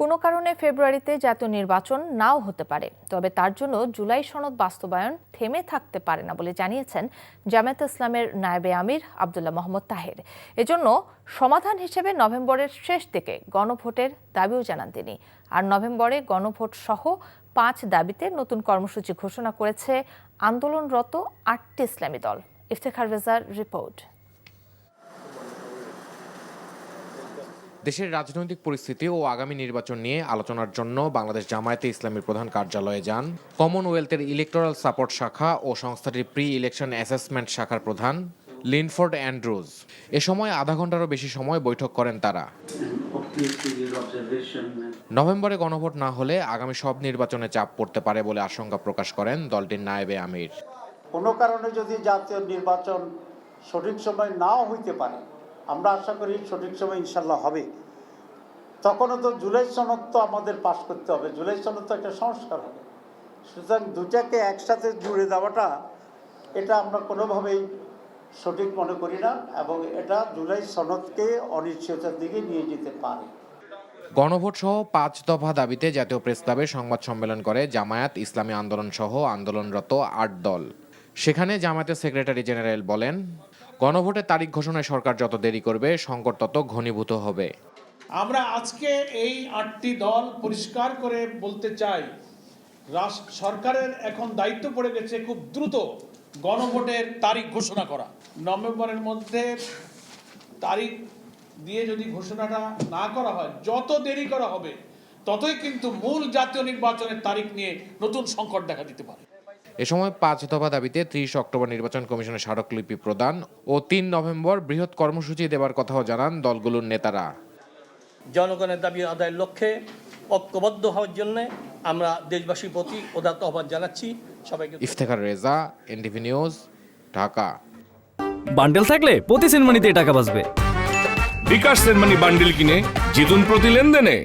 কোনো কারণে ফেব্রুয়ারিতে জাতীয় নির্বাচন নাও হতে পারে, তবে তার জন্য জুলাই সনদ বাস্তবায়ন থেমে থাকতে পারে না বলে জানিয়েছেন জামায়াত ইসলামের নায়েবে আমির আবদুল্লাহ মোহাম্মদ তাহের। এজন্য সমাধান হিসেবে নভেম্বরের শেষ দিকে গণভোটের দাবিও জানান তিনি। আর নভেম্বরে গণভোট সহ পাঁচ দাবিতে নতুন কর্মসূচি ঘোষণা করেছে আন্দোলনরত আটটি ইসলামী দল। ইফতেখার রেজার রিপোর্ট। দেশের রাজনৈতিক পরিস্থিতি ও আগামী নির্বাচন নিয়ে আলোচনার জন্য বাংলাদেশ জামায়াতে ইসলামীর প্রধান কার্যালয়ে যান। কমনওয়েলথের ইলেকটোরাল সাপোর্ট শাখা ও সংস্থাটির প্রি ইলেকশন অ্যাসেসমেন্ট শাখার প্রধান লিনফোর্ড অ্যান্ড্রুজ। এ সময় আধা ঘন্টারও বেশি সময় বৈঠক করেন তারা। নভেম্বরে গণভোট না হলে আগামী সব নির্বাচনে চাপ পড়তে পারে বলে আশঙ্কা প্রকাশ করেন দলটির নায়েবে আমির। কোনো কারণে যদি জাতীয় নির্বাচন সঠিক সময় নাও হইতে পারে আমরা আশা করি সঠিক সময় ইনশাল্লাহ হবে। তখনও তো জুলাই সনদ তো আমাদের পাশ করতে হবে। জুলাই সনদ তো একটা সংস্কার হবে। সুতরাং দুটাকে একসাথে জুড়ে দেওয়াটা এটা আমরা কোনোভাবেই সঠিক মনে করি না এবং এটা জুলাই সনদকে অনিশ্চয়তার দিকে নিয়ে যেতে পারে। গণভোট সহ পাঁচ দফা দাবিতে জাতীয় প্রেস ক্লাবে সংবাদ সম্মেলন করে জামায়াত ইসলামী আন্দোলন সহ আন্দোলনরত আট দল। সেখানে জামায়াতের সেক্রেটারি জেনারেল বলেন গণভোটের তারিখ ঘোষণায় সরকার যত দেরি করবে, সংকট তত ঘনীভূত হবে। আমরা আজকে এই আটটি দল পরিষ্কার করে বলতে চাই সরকারের এখন দায়িত্ব পড়ে গেছে খুব দ্রুত গণভোটের তারিখ ঘোষণা করা। নভেম্বরের মধ্যে তারিখ দিয়ে যদি ঘোষণাটা না করা হয়, যত দেরি করা হবে, ততই কিন্তু মূল জাতীয় নির্বাচনের তারিখ নিয়ে নতুন সংকট দেখা দিতে পারে। এ সময় পাঁচ দফা দাবিতে ত্রিশ অক্টোবর নির্বাচন কমিশনের স্মারকলিপি প্রদান ও তিন নভেম্বর বৃহৎ কর্মসূচি দেবার কথাও জানান দলগুলোর নেতারা। জনগণের দাবি আদায়ের লক্ষ্যে ঐক্যবদ্ধ হওয়ার জন্য আমরা দেশবাসীর প্রতি উদাত্ত আহ্বান জানাচ্ছি। সবাইকে Iftekhar Reza NTV news Dhaka. Bundle থাকলে প্রতি সেনমানিতে টাকা বাঁচবে। বিকাশ সেনমানি বান্ডিল কিনে জিতুন প্রতি লেনদেনে।